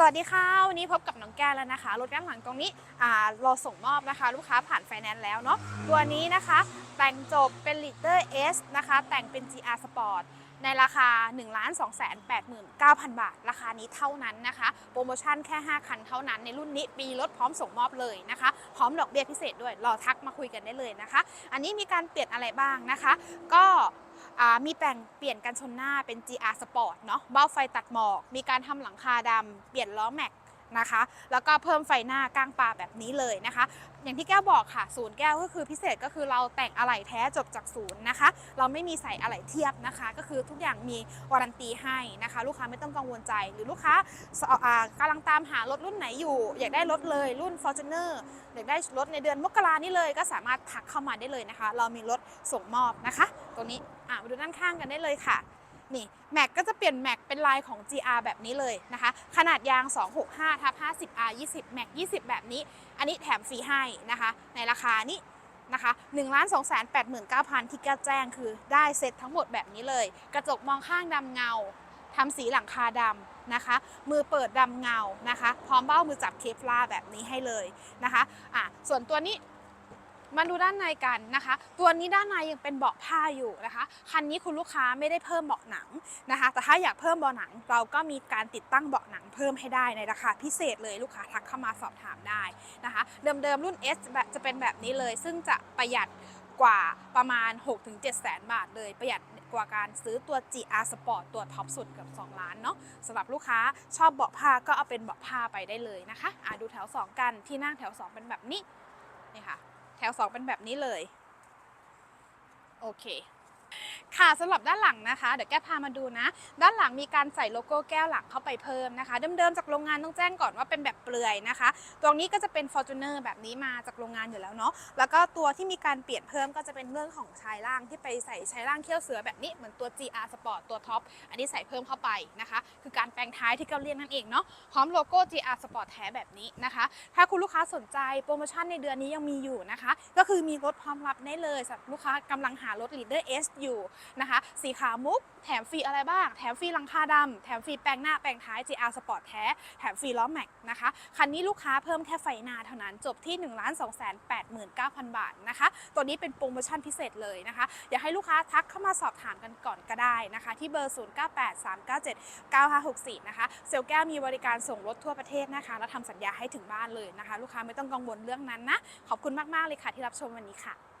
สวัสดีค่ะ วันนี้พบกับน้องแก้วแล้วนะคะ รถด้านหลังตรงนี้อ่ารอส่งมอบนะคะ ลูกค้าผ่านไฟแนนซ์แล้วเนาะตัวนี้นะคะ แต่งจบเป็นลิเตอร์ S นะคะ แต่งเป็น GR Sport ในราคา 1 2 8 9 0 0 0 บาท ราคานี้เท่านั้นนะคะ โปรโมชั่นแค่ 5 คันเท่านั้น ในรุ่นนี้ปีรถพร้อมส่งมอบเลยนะคะ พร้อมดอกเบี้ยพิเศษด้วย รอทักมาคุยกันได้เลยนะคะ อันนี้มีการเปลี่ยนอะไรบ้างนะคะ ก็มีแปลงเปลี่ยนกันชนหน้าเป็น GR Sport เนาะเบ้าไฟตัดหมอก มีการทำหลังคาดำเปลี่ยนล้อแม็ก นะคะ แล้วก็เพิ่มไฟหน้ากลางปลาแบบนี้เลยนะคะ อย่างที่แก้วบอกค่ะ ศูนย์แก้วก็คือพิเศษก็คือเราแต่งอะไหล่แท้จบจากศูนย์นะคะ เราไม่มีใส่อะไหล่เทียบนะคะ ก็คือทุกอย่างมีวารันตีให้นะคะ ลูกค้าไม่ต้องกังวลใจ หรือลูกค้าสอ่ากำลังตามหารถรุ่นไหนอยู่ อยากได้รถเลยรุ่น Fortuner อยากได้รถในเดือนมกรานี่เลยก็สามารถทักเข้ามาได้เลยนะคะ เรามีรถส่งมอบนะคะตัวนี้มาดูด้านข้างกันได้เลยค่ะ นี่แม็กก็จะเปลี่ยนแม็กเป็นลายของ GR แบบนี้เลยนะคะ ขนาดยาง 265ทับ50 R 20แม็ก20 แบบนี้ อันนี้แถมฟรีให้นะคะ ในราคานี้นะคะ1 2 8 9 0 0 ที่แก้วแจ้งคือได้เซ็ตทั้งหมดแบบนี้เลย กระจกมองข้างดำเงาทำสีหลังคาดำนะคะ มือเปิดดำเงานะคะ พร้อมเบ้ามือจับเคฟลาแบบนี้ให้เลยนะคะอะส่วนตัวนี้ มาดูด้านในกันนะคะ ตัวนี้ด้านในยังเป็นเบาะผ้าอยู่นะคะ คันนี้คุณลูกค้าไม่ได้เพิ่มเบาะหนังนะคะ แต่ถ้าอยากเพิ่มเบาะหนัง เราก็มีการติดตั้งเบาะหนังเพิ่มให้ได้ในราคาพิเศษเลยลูกค้าทักเข้ามาสอบถามได้นะคะ เดิมๆรุ่น S แบบจะเป็นแบบนี้เลย ซึ่งจะประหยัดกว่าประมาณ 6-7 แสนบาทเลยประหยัดกว่าการซื้อตัว GR Sport ตัวท็อปสุดเกับ2 ล้านเนาะสำหรับลูกค้าชอบเบาะผ้าก็เอาเป็นเบาะผ้าไปได้เลยนะคะอะดูแถว 2 กันที่นั่งแถว 2 เป็นแบบนี้นี่ค่ะ แถว 2 เป็นแบบนี้เลย โอเค ค่ะสำหรับด้านหลังนะคะ เดี๋ยวแก้พามาดูนะ ด้านหลังมีการใส่โลโก้แก้วหลังเข้าไปเพิ่มนะคะ เดิมๆจากโรงงานต้องแจ้งก่อนว่าเป็นแบบเปลือยนะคะ ตรงนี้ก็จะเป็น Fortuner แบบนี้มาจากโรงงานอยู่แล้วเนาะ แล้วก็ตัวที่มีการเปลี่ยนเพิ่มก็จะเป็นเรื่องของชายล่างที่ไปใส่ชายล่างเขี้ยวเสือแบบนี้เหมือนตัว GR Sport ตัวท็อป อันนี้ใส่เพิ่มเข้าไปนะคะ คือการแปลงท้ายที่เราเรียกนั่นเองเนาะ พร้อมโลโก้ GR Sport แท้แบบนี้นะคะ ถ้าคุณลูกค้าสนใจโปรโมชั่นในเดือนนี้ยังมีอยู่นะคะ ก็คือมีรถพร้อมรับได้เลยสำหรับลูกค้ากำลังหารถ Leader S อยู่นะคะ สีขาวมุก แถมฟรีอะไรบ้าง แถมฟรีลังคาดำแถมฟรีแปลงหน้าแปลงท้าย GR Sport แท้ แถมฟรีล้อแม็กนะคะ คันนี้ลูกค้าเพิ่มแค่ไฟหน้าเท่านั้นจบที่ 1 2 8 9 0 0 0 บาทนะคะ ตัวนี้เป็นโปรโมชั่นพิเศษเลยนะคะ อยากให้ลูกค้าทักเข้ามาสอบถามกันก่อนก็ได้นะคะ ที่เบอร์ 0983979564 นะคะ เซลแก้วมีบริการส่งรถทั่วประเทศนะคะ และทำสัญญาให้ถึงบ้านเลยนะคะ ลูกค้าไม่ต้องกังวลเรื่องนั้นนะ ขอบคุณมาก ๆ เลยค่ะที่รับชมวันนี้ค่ะ